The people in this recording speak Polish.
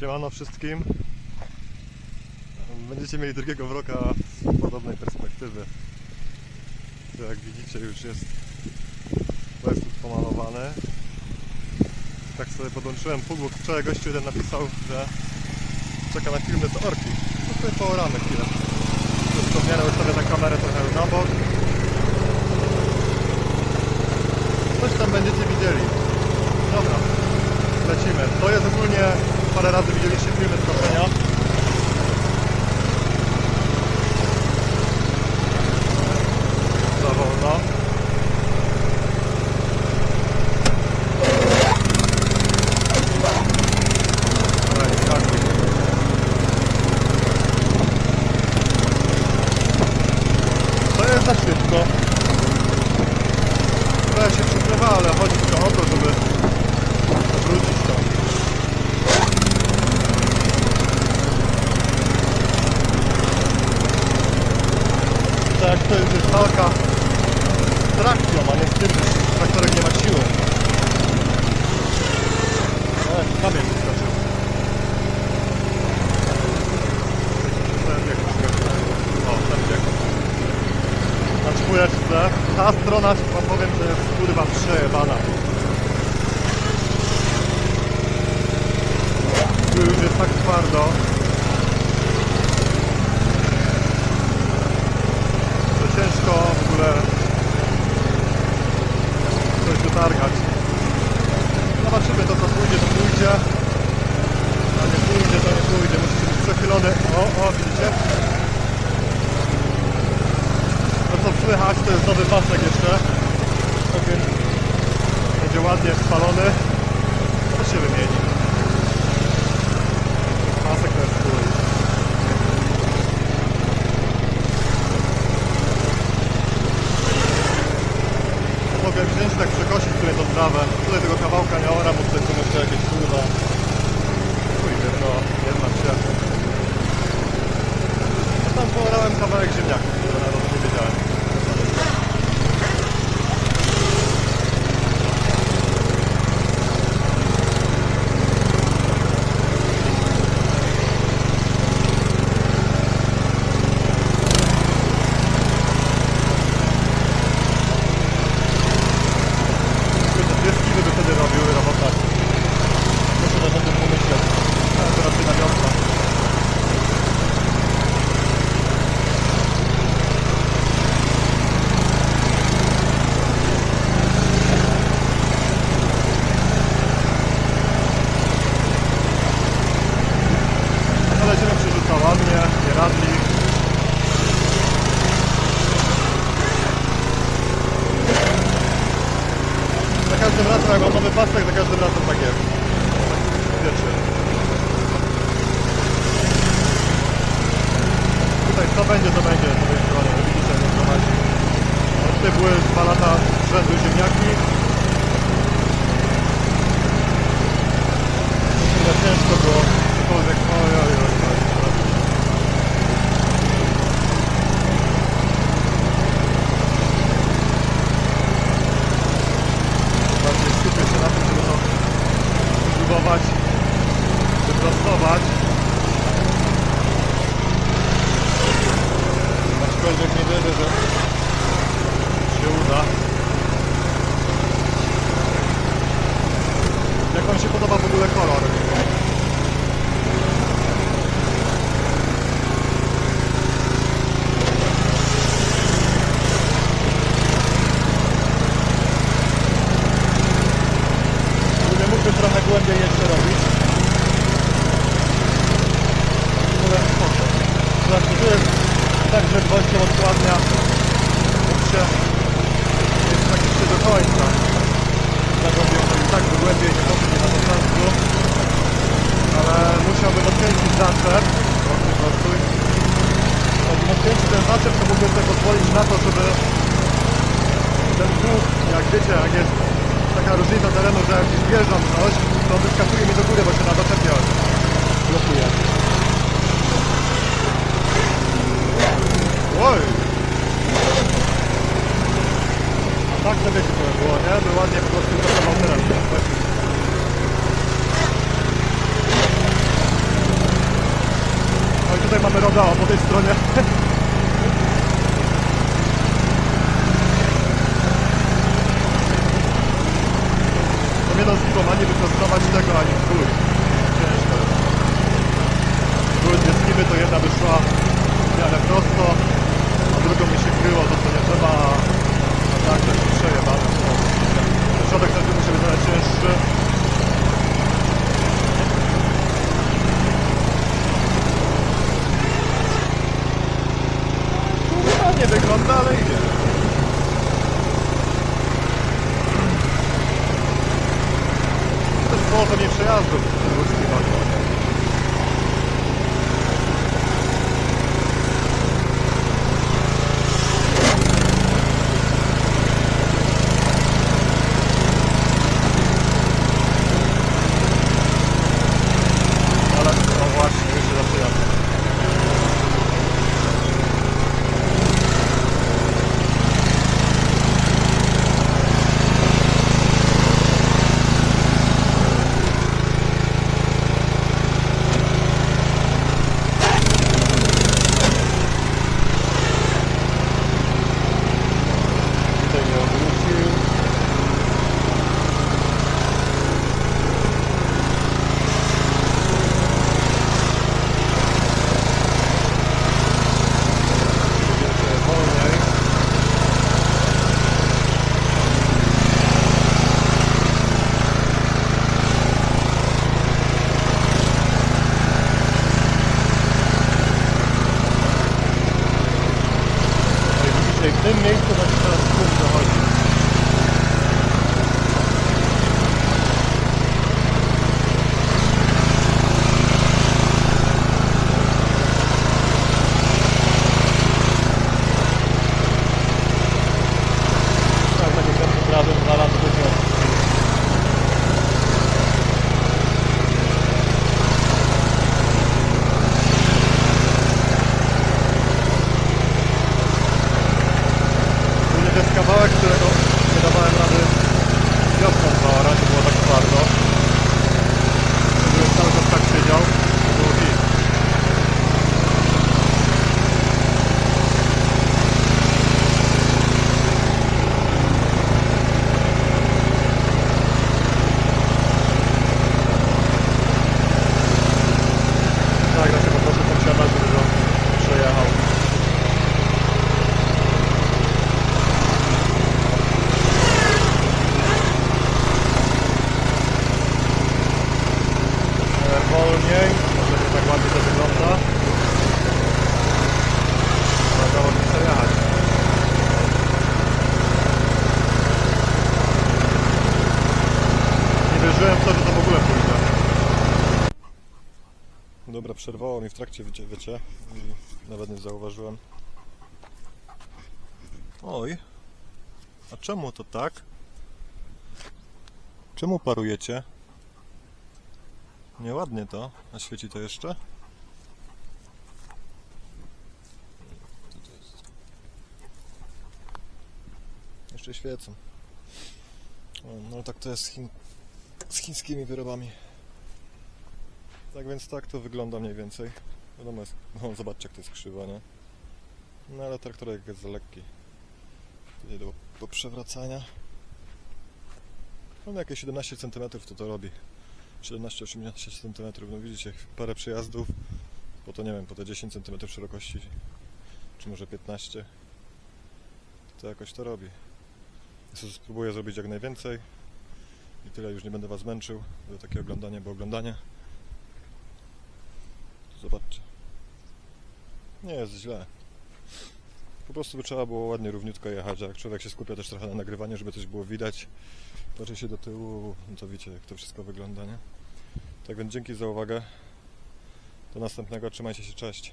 Siemano wszystkim. Będziecie mieli drugiego wroka z podobnej perspektywy. To jak widzicie już jest westwood pomalowany. Tak sobie podłączyłem pług, wczoraj gościu jeden napisał, że czeka na filmy z orki. No sobie pooramy chwilę. Wszystko w miarę na kamerę trochę na bok. Coś tam będziecie widzieli. Dobra, lecimy. To jest ogólnie, parę razy widzieliście filmy z koszenia. Za wolno. To jest za szybko. Trochę się przykrywa, ale chodzi tylko o to, żeby wrócić to. To jak to jest walka z trakcją, a nie z tym, że traktorek nie ma siły. O, jak kamień wyskoczył. Ten bieg wyskoczył. O, ten bieg. Na czwóreczce. Ta strona, wam powiem, że jest kurwa przejebana. Tu już jest tak twardo. że ciężko w ogóle coś wytargać. Zobaczymy to co pójdzie, to pójdzie. A nie pójdzie, to nie pójdzie. Przechylony. O, o, widzicie? To co słychać to jest nowy pasek jeszcze. Ogień będzie ładnie spalony. To się wymieni. Pasek to jest chuj. Mogę wziąć tak przekosić sobie tą trawę. Tutaj tego kawałka nie oram, bo tutaj są jeszcze jakieś kurwa. Pójdę to, nie znam się. Ja tam poorałem kawałek ziemniaków, które nawet nie wiedziałem. Te pieski by wtedy robiły robota. Muszę nad tym pomyśleć. A to raczej na wiosnę. Ale ziemię przerzuca ładnie, nie radli. Za każdym razem jak mam nowy pasek, za każdym razem tak jest. Wiecie. Będzie, to będzie tej strony. Wy Widzicie, jak to Tutaj były dwa lata rzędu ziemniaki. Chyba ciężko było cokolwiek. Oj, oj. bardziej skupię się na tym, żeby to spróbować wyprostować. Aczkolwiek nie wierzę, że się uda. Jak Wam się podoba w ogóle kolor? Nie mógłbym trochę głębiej jeszcze robić. Ale spoko. Zobaczcie, tu jest tak, że gwoździem odkładnia mógł się jest praktycznie do końca. I tak głębiej nie poszli na początku. Ale musiałbym odkręcić zaczep. Jakbym odkręcił ten zaczep, to mógłbym sobie pozwolić na to, żeby ten pług, jak wiecie, jak jest taka różnica terenu, że jak gdzieś coś, to wyskakuje mi do góry, bo się na doczepie blokuje. Oj! A tak to wiecie co by było, nie? By ładnie po prostu pracował teraz. nie? Właśnie. mamy rodeo po tej stronie. To nie da skibowanie wyprostować tego ani w gór. Ciężko jest. Były dwie skimy, to jedna wyszła w miarę prosto, a drugą mi się kryło, to co nie trzeba, a tak też przejebane. Środek też musi być trochę cięższy. No, nie wygląda, ale idzie. Było pewnie przejazdów. W przerwało mi w trakcie wycie, wycie i nawet nie zauważyłem. Oj, a czemu to tak? Czemu parujecie? Nieładnie to. A świeci to jeszcze? Jeszcze świecą. No tak to jest z, z chińskimi wyrobami. Tak więc tak to wygląda mniej więcej. Wiadomo jest, no zobaczcie jak to jest krzywa, nie? No ale traktorek jest za lekki. Nie do, do przewracania. No jakieś 17 cm to to robi. 17-18 cm. No widzicie, parę przejazdów, po to nie wiem, po te 10 cm szerokości, czy może 15, to jakoś to robi. Spróbuję zrobić jak najwięcej i tyle, już nie będę Was męczył, bo takie oglądanie, bo oglądanie. Zobaczcie. Nie jest źle. Po prostu by trzeba było ładnie, równiutko jechać, jak człowiek się skupia też trochę na nagrywaniu, żeby coś było widać, patrzy się do tyłu, no to wiecie jak to wszystko wygląda, nie? Tak więc dzięki za uwagę. Do następnego, trzymajcie się, cześć.